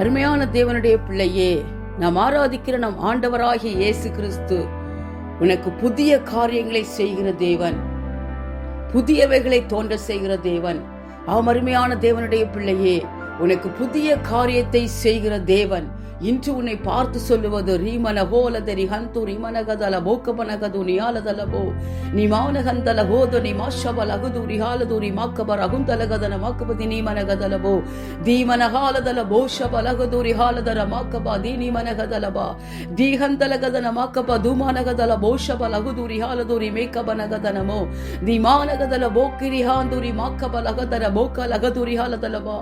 அருமையான தேவனுடைய பிள்ளையே நாம் ஆராதிக்கிற நம் ஆண்டவராகிய இயேசு கிறிஸ்து உனக்கு புதிய காரியங்களை செய்கிற தேவன் புதியவைகளை தோன்ற செய்கிற தேவன். ஆம் அருமையான தேவனுடைய பிள்ளையே உனக்கு புதிய காரியத்தை செய்கிற தேவன். இன்று உன்னை பார்த்து சொல்லுவது ரீமன ஹோலதரி ஹந்து ரிமனகதல போக்கபனகது நியாலதலபோ நீ மாவனகந்தல ஹோத நீ மாஷபல அகுது ரிஹாலது ரிமாக்கபர் அகுந்தலகதன மாக்கபதி நீமனகதலபோ தீமனஹாலதல போஷபல அகுது ரிஹாலதர மாக்கபா தீ நீமனகதலபா தீஹந்தலகதன மாக்கப தூமானகதல போஷபல அகுது ரிஹாலது ரிமேக்கபனகதனமோ தீமானகதல போக்கி ரிஹாந்து ரிமாக்கபல அகதர போக்கல அகது ரிஹாலதலபா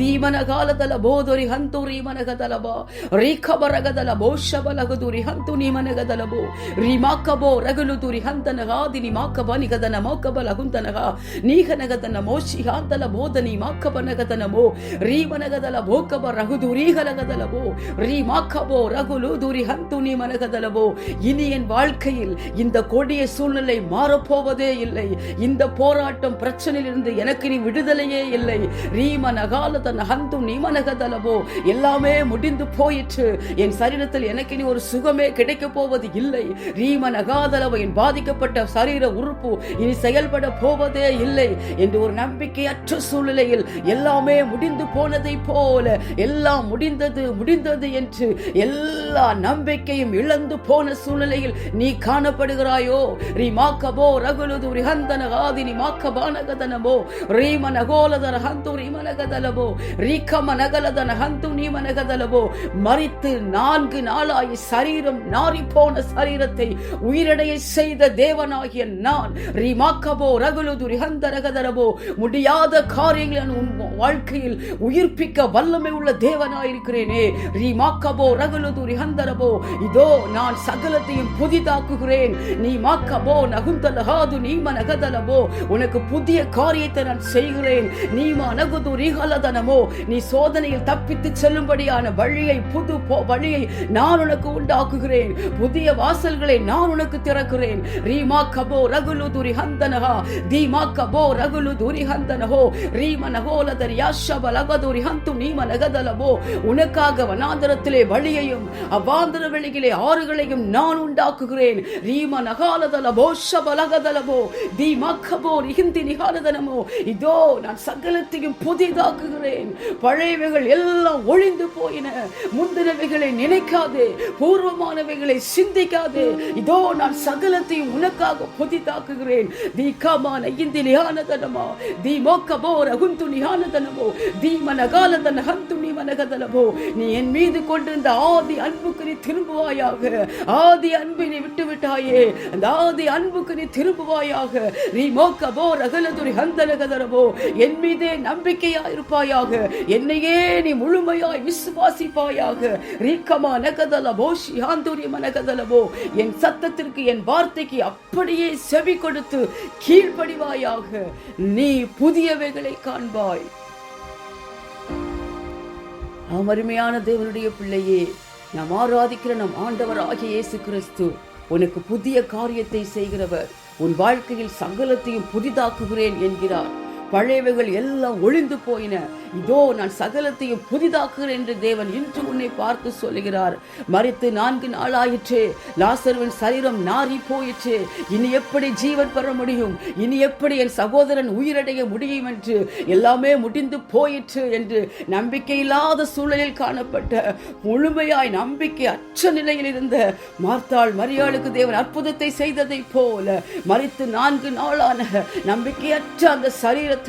தீமனகாலதல போதுரி ஹந்து ரிமனகதலபா ರೀಖಬರಗದಲ ಬೋಷಬ ಲಗದುರಿ ಹಂತು ನಿಮನಗದಲಬೋ ರಿಮಾಕಬೋ ರಗಲುದುರಿ ಹಂತನಗಾದಿನಿ ಮಾಕಬ ನಿಗದನ ಮೋಕಬ ಲಗುಂತನಗ ನೀಗನಗದನ ಮೋಶಿ ಹಾಂತಲ ಬೋದನಿ ಮಾಕಬನಗದನಮೋ ರೀಮನಗದಲ ಬೋಕಬ ರಗುದು ರೀಗಲಗದಲಬೋ ರೀ மாக்கபோ ரகுலு துரி ஹந்துனி மனகதலவோ இனி என் வாழ்க்கையில் இந்த கொடிய சூழ்நிலை மாறப்போவதே இல்லை இந்த போராட்டம் பிரச்சனையிலிருந்து எனக்கு நீ விடுதலையே இல்லை ரீம நகாலதன் ஹந்து நிமனகதலவோ எல்லாமே முடிந்து போயிற்று. என் சரீரத்தில் எனக்கு இனி ஒரு சுகமே கிடைக்க போவது இல்லை. ரீமன் நகாதலவோ என் பாதிக்கப்பட்ட சரீர உறுப்பு இனி செயல்பட போவதே இல்லை என்று ஒரு நம்பிக்கையற்ற சூழ்நிலையில் எல்லாமே முடிந்து போனதை போல எல்லாம் முடிந்தது முடிந்தது என்று எல்லா நம்பிக்கையும் இழந்து போன சூழ்நிலையில் நீ காணப்படுகிறாயோ? ரீ மாக்கபோ ரகுலுது ரிஹந்தன ஆதினி மாக்கபானகதனமோ ரீம நகோலதன ஹந்து ரீமனகதலவோ ரீக்கம நகலதன ஹந்து நீமனகதலவோ மறித்து நான்கு நாளாய் சரீரம் நாரி போன சரீரத்தை உயிரடைய செய்த தேவனாகிய நான். ரீமாக்கபோ ரகுலுது ரிஹந்தரகதரபோ முடியாத காரியங்களை உன் வாழ்க்கையில் உயிர்ப்பிக்க வல்லமை உள்ள தேவனாயிருக்கிறேனே. ரிமாக்கபோ ரகுலுது ரிஹந்தரபோ இதோ நான் சகலத்தையும் புதிதாக்குகிறேன். நீ மாக்கபோ நகுந்தலகாது நீம நகதலபோ உனக்கு புதிய காரியத்தை நான் செய்கிறேன். நீமா நகுது ரிகலதனமோ நீ சோதனையில் தப்பித்து செல்லும்படியான வழியை புது வழியை நான் உனக்கு உண்டாக்குகிறேன். புதிய வாசல்களை நான் உனக்கு திறக்கிறேன். ரீமா கபோ ரகுலு துரி ஹந்தனஹா. தீமா கபோ ரகுலு துரி ஹந்தனஹோ. ரீம நகோலதர் யாஷப லகதுரி ஹந்து நீம நகதலபோ. உனக்காக வனாந்தரத்திலே வழியையும் அவாந்தர வெளியிலே ஆறுகளையும் நான் உண்டாக்குகிறேன். ரீம நகாலதலபோ ஷப லகதலபோ. தீமா கபோ ரிஹிந்தி நிகாலதனமோ. இதோ நான் சகலத்தையும் புதிதாக்குகிறேன். பழையவைகள் எல்லாம் ஒழிந்து போயின. முந்தினவைகளை நினைக்காதே பூர்வமானவைகளை சிந்திக்காதே. இதோ நான் சகலத்தையும் உனக்காக புதிதாக்குகிறேன். தி கமான இந்தி நிகானதனமா தி மோக்கபோ ரகுந்து நிகானதனமோ தி மனகாலதன ஹந்து நீ மனகதனமோ. நீ என் மீது கொண்டிருந்த ஆதி அன்புக்கு நீ திரும்புவாயாக. ஆதி அன்பை நீ விட்டு விட்டாயே. அந்த ஆதி அன்புக்கு நீ திரும்புவாயாக. நீ மோக்கபோ ரகலதுரி ஹந்தனகதனமோ என் மீதே நம்பிக்கையா இருப்பாயாக என்னையே நீ முழுமையாய் விசுவாசிப்பாயாக. ரீக்கமா நகதல போஷி ஆந்தூரி மனகதலபோ என் சத்தத்திற்கு என் வார்த்தைக்கு அப்படியே செவி கொடுத்து கீழ்ப்படிவாயாக நீ புதியவைகளை காண்பாய். நாம் அருமையான தேவனுடைய பிள்ளையே நாம் ஆராதிக்கிற நம் ஆண்டவர் ஆகிய இயேசு கிறிஸ்து உனக்கு புதிய காரியத்தை செய்கிறவர். உன் வாழ்க்கையில் சங்கலத்தையும் புதிதாக்குகிறேன் என்கிறார். பழையவைகள் எல்லாம் ஒளிந்து போயின. இதோ நான் சகலத்தையும் புதிதாக்குகிறேன் என்று தேவன் இன்று உன்னை பார்த்து சொல்லுகிறார். மறித்து நான்கு நாள் ஆயிற்று லாசர்வன் சரீரம் நாறி போயிற்று. இனி எப்படி ஜீவன் பெற முடியும்? இனி எப்படி என் சகோதரன் உயிரடைய முடியும் என்று? எல்லாமே முடிந்து போயிற்று என்று நம்பிக்கையில்லாத சூழலில் காணப்பட்ட முழுமையாய் நம்பிக்கை அற்ற நிலையில் இருந்த மார்த்தாள் மரியாளுக்கு தேவன் அற்புதத்தை செய்ததைப் போல மறித்து நான்கு நாளான நம்பிக்கையற்ற அந்த சரீரத்தை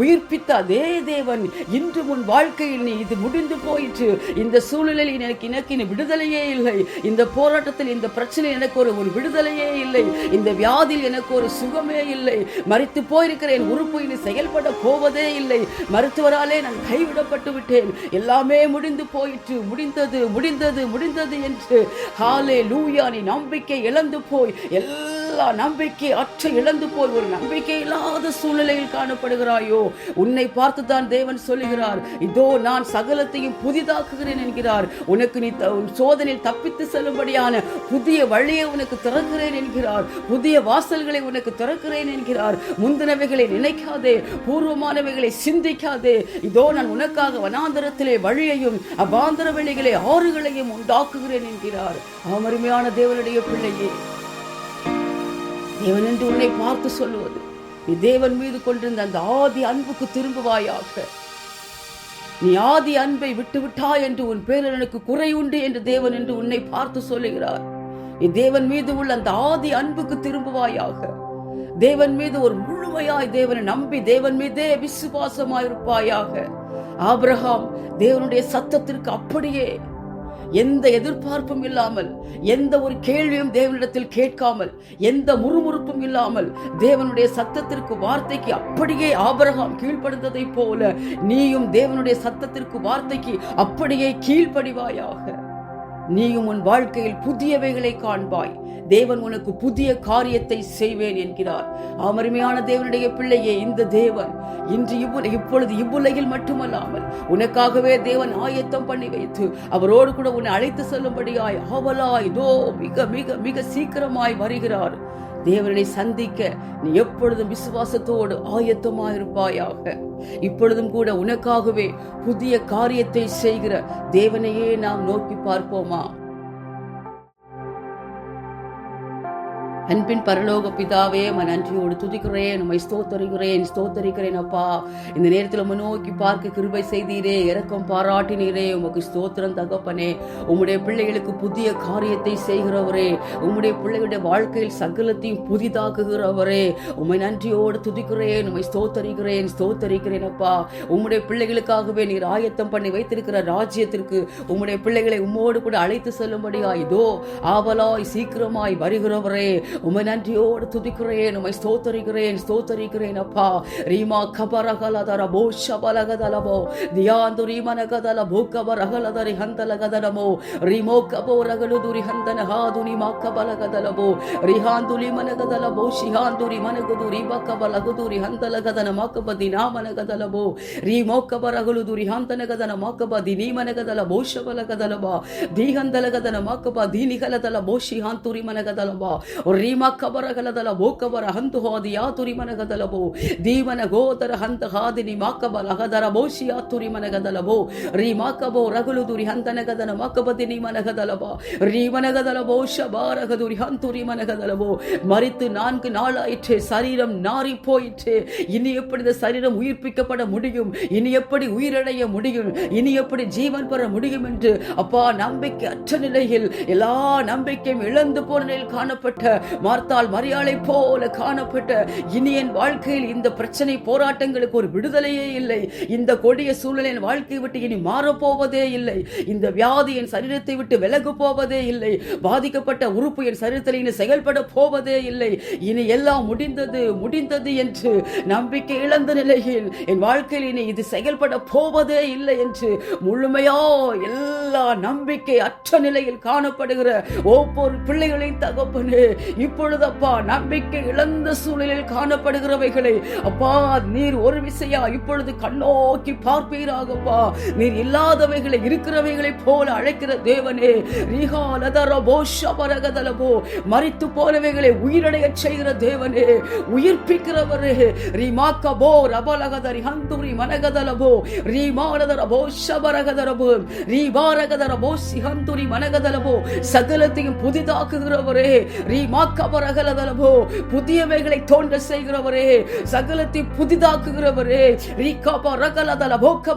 உயிர்ப்பித்த அதே தேவன் இன்று உன் வாழ்க்கையில் நீ இது முடிந்து போயிற்று. இந்த சூழ்நிலையில் எனக்கு எனக்கு இனி விடுதலையே இல்லை. இந்த போராட்டத்தில் இந்த பிரச்சனை எனக்கு ஒரு ஒரு விடுதலையே இல்லை. இந்த வியாதியில் எனக்கு ஒரு சுகமே இல்லை. மறித்து போயிருக்கிறேன் உறுப்பு இனி செயல்பட போவதே இல்லை. மருத்துவராலே நான் கைவிடப்பட்டு விட்டேன். எல்லாமே முடிந்து போயிற்று. முடிந்தது முடிந்தது முடிந்தது என்று. ஹாலே லூயா நீ நம்பிக்கை இழந்து போய் எல்லா எல்லா நம்பிக்கை அற்ற இழந்து போய் ஒரு நம்பிக்கை இல்லாத சூழ்நிலையில் காணப்படுகிறாயோ? உன்னை பார்த்து தான் தேவன் சொல்லுகிறார். இதோ நான் சகலத்தையும் புதிதாக்குகிறேன் என்கிறார். உனக்கு நீ த- சோதனையில் தப்பித்து செல்லும்படியான புதிய வழியை உனக்கு திறக்கிறேன் என்கிறார். புதிய வாசல்களை உனக்கு திறக்கிறேன் என்கிறார். முந்தினவைகளை நினைக்காதே. பூர்வமானவைகளை சிந்திக்காதே. இதோ நான் உனக்காக வனாந்தரத்திலே வழியையும் அபாந்தர வழிகளை ஆறுகளையும் உண்டாக்குகிறேன் என்கிறார். அமருமையான தேவனுடைய பிள்ளையே தேவன் என்று உன்னை பார்த்து சொல்லுவது. நீ தேவன் மீது கொண்டிருந்த அந்த ஆதி அன்புக்கு திரும்புவாயாக. நீ ஆதி அன்பை விட்டு விட்டாய் என்று உன் பேரனுக்கு குறை உண்டு என்று தேவன் என்று உன்னை பார்த்து சொல்லுகிறார். நீ தேவன் மீது உள்ள அந்த ஆதி அன்புக்கு திரும்புவாயாக. தேவன் மீது ஒரு முழுமையாய் தேவனை நம்பி தேவன் மீதே விசுவாசமாயிருப்பாயாக. ஆபிரகாம் தேவனுடைய சத்தத்திற்கு அப்படியே எந்த எதிர்பார்ப்பும் இல்லாமல் எந்த ஒரு கேள்வியும் தேவனிடத்தில் கேட்காமல் எந்த முறுமுறுப்பும் இல்லாமல் தேவனுடைய சத்தத்திற்கு வார்த்தைக்கு அப்படியே ஆபரகம் கீழ்ப்படுத்ததை போல நீயும் தேவனுடைய சத்தத்திற்கு வார்த்தைக்கு அப்படியே கீழ்ப்படிவாயாக. நீயும் உன் வாழ்க்கையில் புதியவைகளை காண்பாய். தேவன் உனக்கு புதிய காரியத்தை செய்வேன் என்கிறார். அமருமையான தேவனுடைய பிள்ளையே இந்த தேவன் இன்று இவ்வு இப்பொழுது இவ்வுலகில் மட்டுமல்லாமல் உனக்காகவே தேவன் ஆயத்தம் பண்ணி வைத்து அவரோடு கூட உன்னை அழைத்து செல்லும்படியாய் ஆவலாய் இதோ மிக மிக மிக சீக்கிரமாய் வருகிறார். தேவனை சந்திக்க நீ எப்பொழுதும் விசுவாசத்தோடு ஆயத்தமாயிருப்பாயாக. இப்பொழுதும் கூட உனக்காகவே புதிய காரியத்தை செய்கிற தேவனையே நாம் நோக்கி பார்ப்போமா? அன்பின் பரலோக பிதாவே உம்மை நன்றியோடு துதிக்கிறேன். உம்மை ஸ்தோத்தரிக்கிறேன் ஸ்தோத்தரிக்கிறேன் அப்பா. இந்த நேரத்தில் முன்னோக்கி பார்க்க கிருபை செய்தீரே இறக்கம் பாராட்டினீரே. உமக்கு ஸ்தோத்திரம் தகப்பனே. உம்முடைய பிள்ளைகளுக்கு புதிய காரியத்தை செய்கிறவரே. உம்முடைய பிள்ளைகளுடைய வாழ்க்கையில் சகலத்தையும் புதிதாக்குகிறவரே. உம்மை நன்றியோடு துதிக்கிறேன் உம்மை ஸ்தோத்தரிக்கிறேன் ஸ்தோத்தரிக்கிறேன் அப்பா. உம்முடைய பிள்ளைகளுக்காகவே நீர் ஆயத்தம் பண்ணி வைத்திருக்கிற ராஜ்யத்திற்கு உம்முடைய பிள்ளைகளை உம்மோடு கூட அழைத்து செல்லும்படியா இதோ ஆவலாய் சீக்கிரமாய் வருகிறவரே. உமை நன்றியோடு துதிக்கிறேன் உமை ஸ்தோத்தரிக்கிறேன் ஸ்தோத்தரிக்கிறேன் அப்பா. ரீமா கபரகலதர போஷபலகதலமோ. தியாந்து ரீமனகதல பூக்கபரகலதரி ஹந்தலகதலமோ. ரீமோ கபோரகலு துரி ஹந்தன ஹாதுனி மாக்கபலகதலமோ. ரிஹாந்துலி மனகதல போஷிஹாந்துரி மனகுதுரி பக்கபலகுதுரி ஹந்தலகதன மாக்கபதி நாமனகதலமோ. ரீமோ கபரகலு துரி ஹந்தனகதன மாக்கபதி நீமனகதல போஷபலகதலமா. தீஹந்தலகதன மாக்கபா தீனிகலதல போஷிஹாந்துரி மனகதலமா. ರೀಮ ಕಬರಗಲದಲ ಬೋಕಬರ ಹಂತು ಹೋದಿ ಯಾತುರಿ ಮನಗದಲಬೋ ದೀಮನ ಗೋದರ ಹಂತ ಹಾದಿನಿ ಮಾಕಬಲ ಹದರ ಬೋಶಿಯಾ ತುರಿ ಮನಗದಲಬೋ ರೀ ಮಾಕಬೋ ರಗುಲು ದುರಿ ಹಂತನಗದನ ಮಕಬದಿ ನೀ ಮನಗದಲಬೋ ರೀ மனகதலபோ ஷபாரகதுரி ஹந்துரி மனகதலபோ மறித்து நான்கு நாளாயிற்று சரீரம் நாறி போயிற்று இனி எப்படி இந்த சரீரம் உயிர்ப்பிக்கப்பட முடியும் இனி எப்படி உயிரடைய முடியும் இனி எப்படி ஜீவன் பெற முடியும் என்று அப்பா நம்பிக்கை அற்ற நிலையில் எல்லா நம்பிக்கையும் இழந்து போன நிலையில் காணப்பட்ட மார்த்தால் மரியாளை போல காணப்பட்ட இனி என் வாழ்க்கையில் இந்த பிரச்சனை போராட்டங்களுக்கு ஒரு விடுதலையே இல்லை. இந்த கொடிய சூழ்நிலை என் வாழ்க்கையை விட்டு இனி மாறப்போவதே இல்லை. இந்த வியாதி என் சரீரத்தை விட்டு விலகு போவதே இல்லை. பாதிக்கப்பட்ட உறுப்பு என் சரீரத்தில் இனி செயல்பட போவதே இல்லை. இனி எல்லாம் முடிந்தது முடிந்தது என்று நம்பிக்கை இழந்த நிலையில் என் வாழ்க்கையில் இனி இது செயல்பட போவதே இல்லை என்று முழுமையா எல்லா நம்பிக்கை அற்ற நிலையில் காணப்படுகிற ஒவ்வொரு பிள்ளைகளின் தகப்பனு இப்பொழுது அப்பா நம்பிக்கை இழந்த சூழலில் காணப்படுகிறவைகளை அப்பா நீர் ஒரு விசையா இப்பொழுது கண்ணோக்கி பார்ப்பீராகப்பா. நீர் இல்லாதவைகளை இருக்கிறவைகளை போல அழைக்கிற தேவனே ரீகாலதரபோ ஷபரகதலபோ மரித்து போனவைகளை உயிரடைய செய்கிற தேவனே உயிர்ப்பிக்கிறவரே ரீமாக்கபோ ரபலகதரி ஹந்துரி மனகதலபோ ரீமானதரபோ ஷபரகதரபோ ரீபாரகதரபோ சிஹந்துரி மனகதலபோ சகலத்தையும் புதிதாக்குகிறவரே கபரகலதலபோ புதியவைகளை தோன்ற செய்கிறவரே சகலத்தை புதிதாக்குகிறவரே ரீகாபா ரகலதல போக்க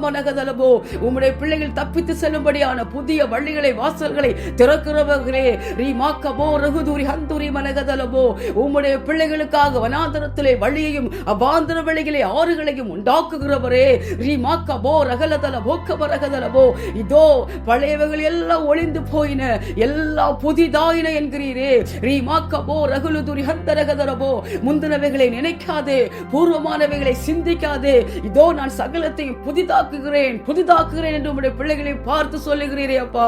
உம்முடைய பிள்ளைகள் தப்பித்து செல்லும்படியான புதிய வழிகளை வாசல்களை திறக்கிறவர்களே ரீமாக்கபோ ரகுதுரி ஹந்துரி மனகதலபோ உம்முடைய பிள்ளைகளுக்காக வனாந்தரத்திலே வழியையும் அபாந்தர வழிகளை ஆறுகளையும் உண்டாக்குகிறவரே ரீமாக்கபோ ரகலதல போக்க இதோ பழையவைகள் எல்லாம் ஒளிந்து போயின எல்லா புதிதாயின என்கிறீரே ரீமாக்க கபோ ரகுலுதுரி ஹந்தரகதரபோ முந்தினவைகளை நினைக்காதே பூர்வமானவைகளை சிந்திக்காதே. இதோ நான் சகலத்தையும் புதிதாக்குகிறேன் புதிதாக்குகிறேன் என்று உடைய பிள்ளைகளை பார்த்து சொல்லுகிறீரே அப்பா.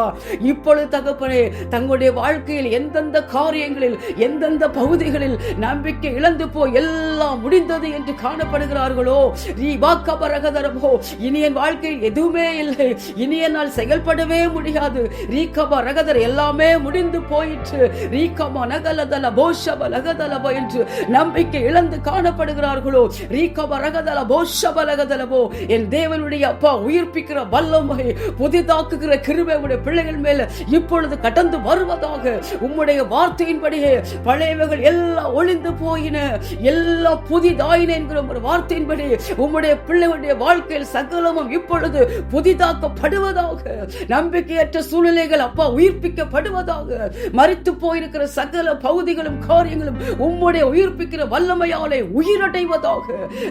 இப்பொழுது தகப்பனே தங்களுடைய வாழ்க்கையில் எந்தெந்த காரியங்களில் எந்தெந்த பகுதிகளில் நம்பிக்கை இழந்து போய் எல்லாம் முடிந்தது என்று காணப்படுகிறார்களோ. ரீபாக்கபரகதரபோ இனி என் வாழ்க்கையில் எதுவுமே இல்லை. இனி என்னால் செயல்படவே முடியாது. ரீகப ரகதர் எல்லாமே முடிந்து போயிற்று. ரீகம நகலதல ரகதல போஷப லகதலபோ என்று நம்பிக்கை இழந்து காணப்படுகிறார்களோ? ரீகப ரகதல போஷப லகதலபோ என் தேவனுடைய அப்பா உயிர்ப்பிக்கிற வல்லமை புதிதாக்குகிற கிருபை உடைய பிள்ளைகள் மேல இப்பொழுது கடந்து வருவதாக உம்முடைய வார்த்தையின்படியே பழையவைகள் எல்லாம் ஒளிந்து போயின. எல்லாம் புதிதாயின என்கிற ஒரு வார்த்தையின்படி உம்முடைய பிள்ளைகளுடைய வாழ்க்கையில் சகலமும் இப்பொழுது புதிதாக்கப்படுவதாக நம்பிக்கையற்ற சூழ்நிலைகள் அப்பா உயிர்ப்பிக்கப்படுவதாக மறித்து போயிருக்கிற சகல பகுதி பகுதிகளும் காரியங்களும் உம்முடைய உயிர்ப்பிக்கிற வல்லமையாலே உயிரடைவதாக.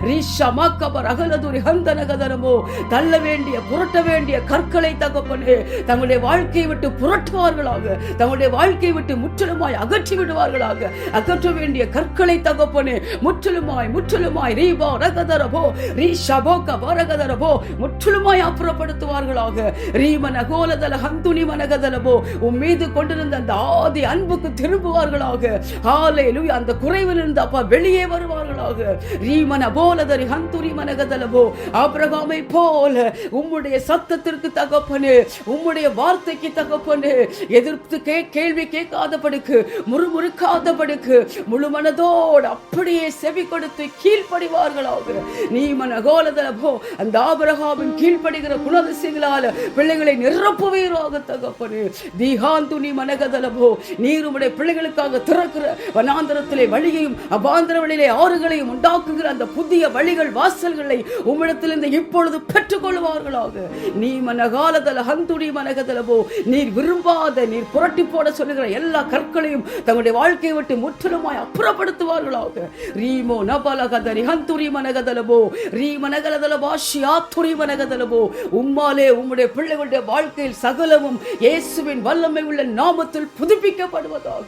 ரீஷமாக்கபர் அகலதுரி ஹந்தனகதனமோ தள்ள வேண்டிய புரட்ட வேண்டிய கற்களை தகப்பனே தங்களுடைய வாழ்க்கையை விட்டு புரட்டுவார்களாக. தங்களுடைய வாழ்க்கையை விட்டு முற்றிலுமாய் அகற்றி விடுவார்களாக. அகற்ற வேண்டிய கற்களை தகப்பனே முற்றிலுமாய் முற்றிலுமாய் ரீபா ரகதரபோ ரீ ஷபோக வரகதரபோ முற்றிலுமாய் அப்புறப்படுத்துவார்களாக. ரீமன கோலதல ஹந்துனி மனகதலபோ உன் மீது கொண்டிருந்த அந்த ஆதி அன்புக்கு திரும்புவார்களாக. ஹalleluya அந்த குறைவிலிருந்து அப்பா வெளியே வருவார்களாக. ரீமன போலதரி ஹந்துரி மனகதலவோ அப்ரகாமை போல உம்முடைய சத்தத்திற்கு தகப்பனு உம்முடைய வார்த்தைக்கு தகப்பனு எதிர்த்து கே கேள்வி கேட்காதபடிக்கு முறுமுறுக்காதபடிக்கு முழு மனதோடு அப்படியே செவி கொடுத்து கீழ்ப்படிவார்களாக. நீ மனகோலதலபோ அந்த ஆபிரகாமின் கீழ்ப்படுகிற குணதிசைகளால பிள்ளைகளை நிரப்புவீராக தகப்பனு. தீகாந்துனி மனகதலபோ நீர் உம்முடைய பிள்ளைகளுக்காக திறக்கிற வனாந்தரத்திலே வழியையும் அபாந்தர வழியிலே ஆறுகளையும் உண்டாக்குகிற அந்த புதிய வழிகள் வாசல்களை உம்மிடத்திலிருந்து இப்பொழுது பெற்றுக்கொள்வார்களாக நீ மனகாலதல ஹந்துடி மனகதலவோ நீர் விரும்பாத நீர் புரட்டி போட சொல்லுகிற எல்லா கற்களையும் தங்களுடைய வாழ்க்கையை விட்டு முற்றிலுமாய் அப்புறப்படுத்துவார்களாக. ரீமோ நபலகதரி ஹந்துரி மனகதலவோ ரீ மனகலதலபா ஷியாத்துரி மனகதலவோ உம்மாலே உம்முடைய பிள்ளைகளுடைய வாழ்க்கையில் சகலமும் இயேசுவின் வல்லமை உள்ள நாமத்தில் புதுப்பிக்கப்படுவதாக.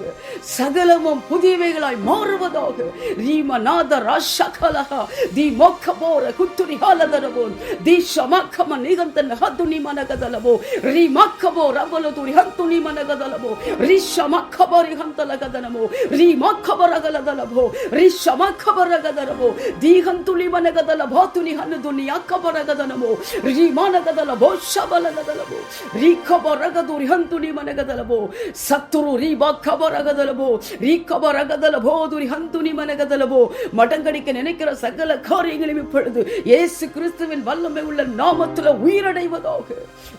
சக சகலமும் புதியவைகளாய் மாறுவதாக ரீமநாத ரஷகலஹா தி மொக்க போர குத்துரி ஹாலதரவோ தி ஷமக்கம நிகந்தன் ஹத்துனி மனகதலவோ ரீ மக்கபோ ரவல துரி ஹத்துனி மனகதலவோ ரீ ஷமக்கபரி ஹந்தலகதனமோ ரீ மக்கபரகலதலவோ ரீ ஷமக்கபரகதரவோ தி ஹந்துலி மனகதல பாத்துனி ஹன்னுதுனி அக்கபரகதனமோ ரீ மனகதல ஷபலகதலவோ ரீ கபரகதுரி ஹந்துனி மனகதலவோ சத்துரு ரீ பக்கபரகதலவோ ரீக்கபரகதலபோ துரி ஹந்துனி மனகதலபோ மடங்கடிக்க நினைக்கிற சகல காரியங்களும் இப்பொழுது இயேசு கிறிஸ்துவின் வல்லமை உள்ள நாமத்தில் உயிரடைவதாக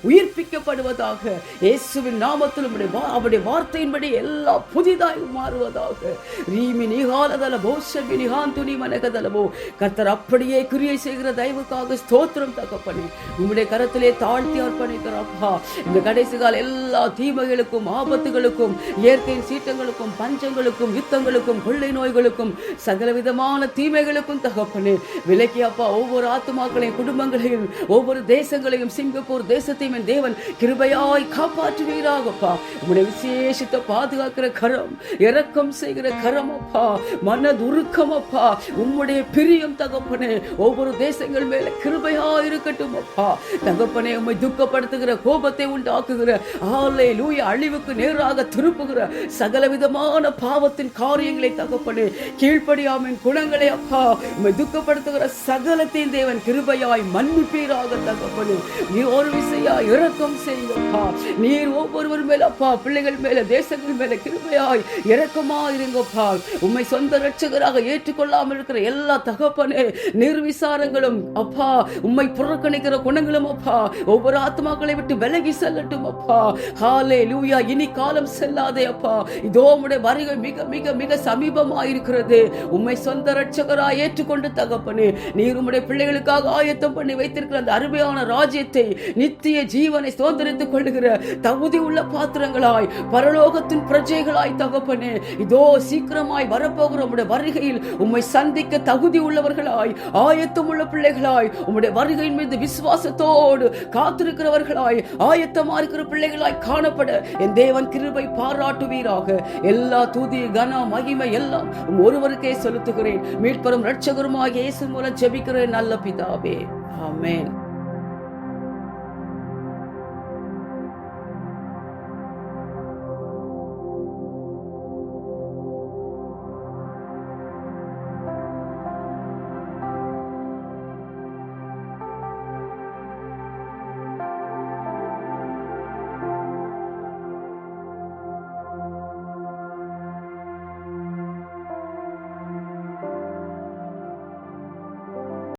உயிர்ப்பிக்கப்படுவதாக இயேசுவின் நாமத்தில் அவருடைய வார்த்தையின்படி எல்லாம் புதிதாய் மாறுவதாக. ரீமி நிகாலதல போஷமி நிகாந்துனி மனகதலபோ கர்த்தர் அப்படியே கிரியை செய்கிற தயவுக்காக ஸ்தோத்திரம் தகப்பனே. உங்களுடைய கரத்திலே தாழ்த்தி அர்ப்பணிக்கிறோம் அப்பா. இந்த கடைசி கால எல்லா தீமைகளுக்கும் ஆபத்துகளுக்கும் இயற்கையின் சீட்டங்களுக்கும் பஞ்ச பஞ்சங்களுக்கும் யுத்தங்களுக்கும் கொள்ளை நோய்களுக்கும் சகல விதமான தீமைகளுக்கும் தகப்பனே விலக்கி அப்பா ஒவ்வொரு ஆத்மாக்களையும் குடும்பங்களையும் ஒவ்வொரு தேசங்களையும் சிங்கப்பூர் தேசத்தையும் என் தேவன் கிருபையாய் காப்பாற்றுவீராகப்பா. உன்னை விசேஷித்த பாதுகாக்கிற கரம் இறக்கம் செய்கிற கரம் அப்பா மனது உருக்கம் அப்பா உம்முடைய பிரியம் தகப்பனே ஒவ்வொரு தேசங்கள் மேல கிருபையா இருக்கட்டும் அப்பா. தகப்பனே உம்மை துக்கப்படுத்துகிற கோபத்தை உண்டாக்குகிற ஆலை லூய அழிவுக்கு நேராக திருப்புகிற சகல விதமான பாவத்தின் காரியங்களை தகப்பனே கீழ்ப்படியாமின் குணங்களை அப்பா உம்மை துக்கப்படுத்துகிற சகலத்தையும் தேவன் கிருபையாய் மன்னிப்பீராக தகப்பனே. நீ ஒரு விசையா இரக்கம் செய்யுங்கப்பா நீர் ஒவ்வொருவர் மேல அப்பா பிள்ளைகள் மேல தேசங்கள் மேல கிருபையாய் இரக்கமா இருங்கப்பா உண்மை சொந்த ரட்சகராக ஏற்றுக்கொள்ளாமல் இருக்கிற எல்லா தகப்பனே நிர்விசாரங்களும் அப்பா உண்மை புறக்கணிக்கிற குணங்களும் அப்பா ஒவ்வொரு ஆத்மாக்களை விட்டு விலகி செல்லட்டும் அப்பா. ஹாலே லூயா இனி காலம் செல்லாதே அப்பா. இதோ உடைய காரியங்கள் மிக மிக மிக சமீபமாயிருக்கிறது. உண்மை சொந்த ரட்சகராய் ஏற்றுக்கொண்டு தகப்பனு நீர் உம்முடைய பிள்ளைகளுக்காக ஆயத்தம் பண்ணி வைத்திருக்கிற அந்த அருமையான ராஜ்யத்தை நித்திய ஜீவனை சுதந்திரித்துக் கொள்ளுகிற தகுதி உள்ள பாத்திரங்களாய் பரலோகத்தின் பிரஜைகளாய் தகப்பனு இதோ சீக்கிரமாய் வரப்போகிற உம்முடைய வருகையில் உம்மை சந்திக்க தகுதி உள்ளவர்களாய் ஆயத்தம் உள்ள பிள்ளைகளாய் உம்முடைய வருகையின் மீது விசுவாசத்தோடு காத்திருக்கிறவர்களாய் ஆயத்தமா இருக்கிற பிள்ளைகளாய் காணப்பட என் தேவன் கிருபை பாராட்டுவீராக. எல்லா துதி கன மகிமை எல்லாம் ஒருவருக்கே செலுத்துகிறேன். மீட்பரும் ரட்சகருமாக இயேசு மூலம் ஜெபிக்கிறேன் நல்ல பிதாவே. ஆமேன்.